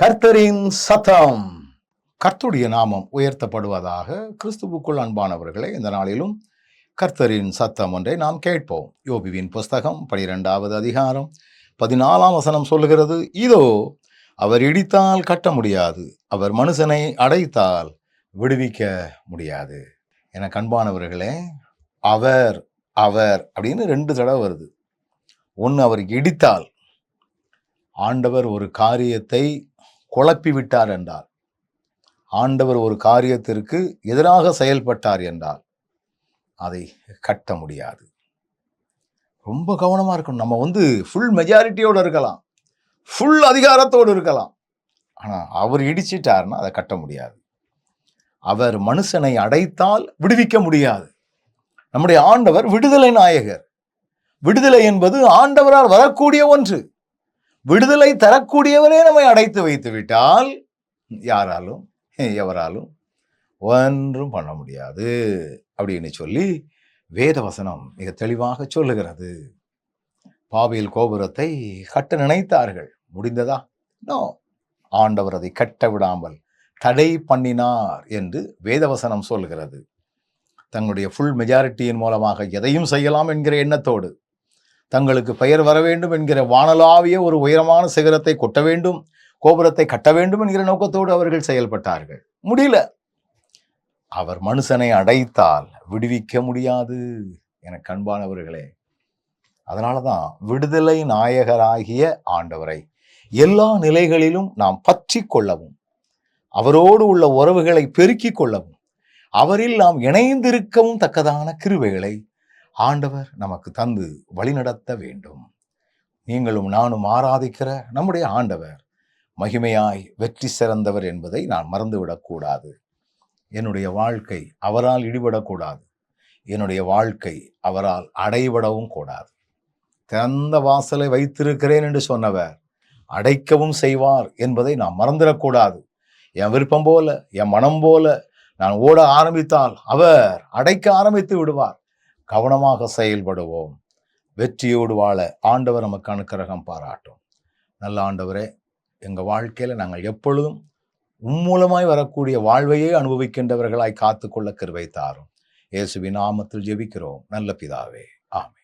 கர்த்தரின் சத்தம். கர்த்தருடைய நாமம் உயர்த்தப்படுவதாக கிறிஸ்துவுக்குள் அன்பானவர்களே இந்த நாளிலும் கர்த்தரின் சத்தம் ஒன்றை நாம் கேட்போம். யோபிவின் புஸ்தகம் பனிரெண்டாவது அதிகாரம் பதினாலாம் வசனம் சொல்லுகிறது இதோ அவர் இடித்தால் கட்ட முடியாது அவர் மனுஷனை அடைத்தால் விடுவிக்க முடியாது. என கண்பானவர்களே அவர் அவர் அப்படின்னு ரெண்டு தடவை வருது. ஒன்று அவர் இடித்தால். ஆண்டவர் ஒரு காரியத்தை குழப்பி விட்டார் என்றால் ஆண்டவர் ஒரு காரியத்திற்கு எதிராக செயல்பட்டார் என்றால் அதை கட்ட முடியாது. ரொம்ப கவனமாக இருக்கணும். நம்ம வந்து ஃபுல் மெஜாரிட்டியோடு இருக்கலாம். ஃபுல் அதிகாரத்தோடு இருக்கலாம். ஆனால் அவர் இடிச்சிட்டார்னா அதை கட்ட முடியாது. அவர் மனுஷனை அடைத்தால் விடுவிக்க முடியாது. நம்முடைய ஆண்டவர் விடுதலை நாயகர். விடுதலை என்பது ஆண்டவரால் வரக்கூடிய ஒன்று. விடுதலை தரக்கூடியவரே நம்மை அடைத்து வைத்து விட்டால் யாராலும் எவராலும் ஒன்றும் பண்ண முடியாது அப்படின்னு சொல்லி வேத வசனம் மிக தெளிவாக சொல்லுகிறது. பாபியல் கோபுரத்தை கட்ட நினைத்தார்கள். முடிந்ததா? நோ. ஆண்டவர் அதை கட்ட விடாமல் தடை பண்ணினார் என்று வேதவசனம் சொல்கிறது தங்களுடைய ஃபுல் மெஜாரிட்டியின் மூலமாக எதையும் செய்யலாம் என்கிற எண்ணத்தோடு தங்களுக்கு பெயர் வர வேண்டும் என்கிற வானலாவிய ஒரு உயரமான சிகரத்தை கொட்ட வேண்டும் கோபுரத்தை கட்ட வேண்டும் என்கிற நோக்கத்தோடு அவர்கள் செயல்பட்டார்கள். முடியல. அவர் மனுஷனை அடைத்தால் விடுவிக்க முடியாது என கண்பானவர்களே. அதனால தான் விடுதலை நாயகராகிய ஆண்டவரை எல்லா நிலைகளிலும் நாம் பற்றி கொள்ளவும் அவரோடு உள்ள உறவுகளை பெருக்கிக் கொள்ளவும் அவரில் நாம் இணைந்திருக்கவும் தக்கதான கிருவைகளை ஆண்டவர் நமக்கு தந்து வழிநடத்த வேண்டும். நீங்களும் நானும் ஆராதிக்கிற நம்முடைய ஆண்டவர் மகிமையாய் வெற்றி சிறந்தவர் என்பதை நான் மறந்துவிடக்கூடாது. என்னுடைய வாழ்க்கை அவரால் இடிபடக்கூடாது. என்னுடைய வாழ்க்கை அவரால் அடைபடவும் கூடாது. திறந்த வாசலை வைத்திருக்கிறேன் என்று சொன்னவர் அடைக்கவும் செய்வார் என்பதை நான் மறந்துடக்கூடாது. என் விருப்பம் போல என் மனம் போல நான் ஓட ஆரம்பித்தால் அவர் அடைக்க ஆரம்பித்து விடுவார். கவனமாக செயல்படுவோம். வெற்றியோடு வாழ ஆண்டவர் நமக்கு அனுக்கிரகம் பாராட்டும். நல்ல ஆண்டவரே எங்கள் வாழ்க்கையில் நாங்கள் எப்பொழுதும் உம்மூலமாய் வரக்கூடிய வாழ்வையே அனுபவிக்கின்றவர்களாய் காத்துக்கொள்ள கருவை தாரும். இயேசுவின் நாமத்தில் ஜெபிக்கிறோம். நல்ல பிதாவே. ஆமே